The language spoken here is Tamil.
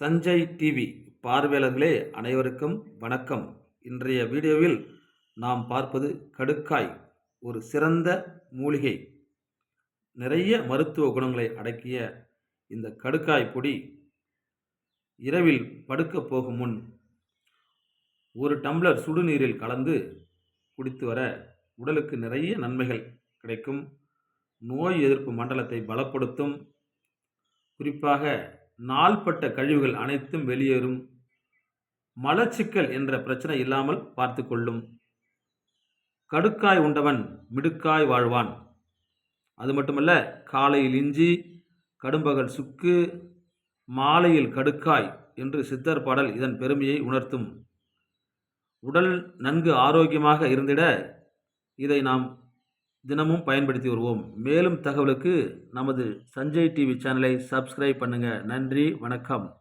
சஞ்சய் டிவி பார்வையாளர்களே அனைவருக்கும் வணக்கம். இன்றைய வீடியோவில் நாம் பார்ப்பது கடுக்காய் ஒரு சிறந்த மூலிகை. நிறைய மருத்துவ குணங்களை அடக்கிய இந்த கடுக்காய் பொடி இரவில் படுக்கப் போகும் முன் ஒரு டம்ளர் சுடுநீரில் கலந்து குடித்து வர உடலுக்கு நிறைய நன்மைகள் கிடைக்கும். நோய் எதிர்ப்பு மண்டலத்தை பலப்படுத்தும். குறிப்பாக நாள்பட்ட கழிவுகள் அனைத்தும் வெளியேறும். மலச்சிக்கல் என்ற பிரச்சனை இல்லாமல் பார்த்து கொள்ளும். கடுக்காய் உண்டவன் மிடுக்காய் வாழ்வான். அது மட்டுமல்ல காலையில் இஞ்சி கடும்பகல் சுக்கு மாலையில் கடுக்காய் என்று சித்தர் பாடல் இதன் பெருமையை உணர்த்தும். உடல் நன்கு ஆரோக்கியமாக இருந்திட இதை நாம் தினமும் பயன்படுத்தி வருவோம். மேலும் தகவலுக்கு நமது சஞ்சய் டிவி சேனலை சப்ஸ்கிரைப் பண்ணுங்கள் நன்றி வணக்கம்.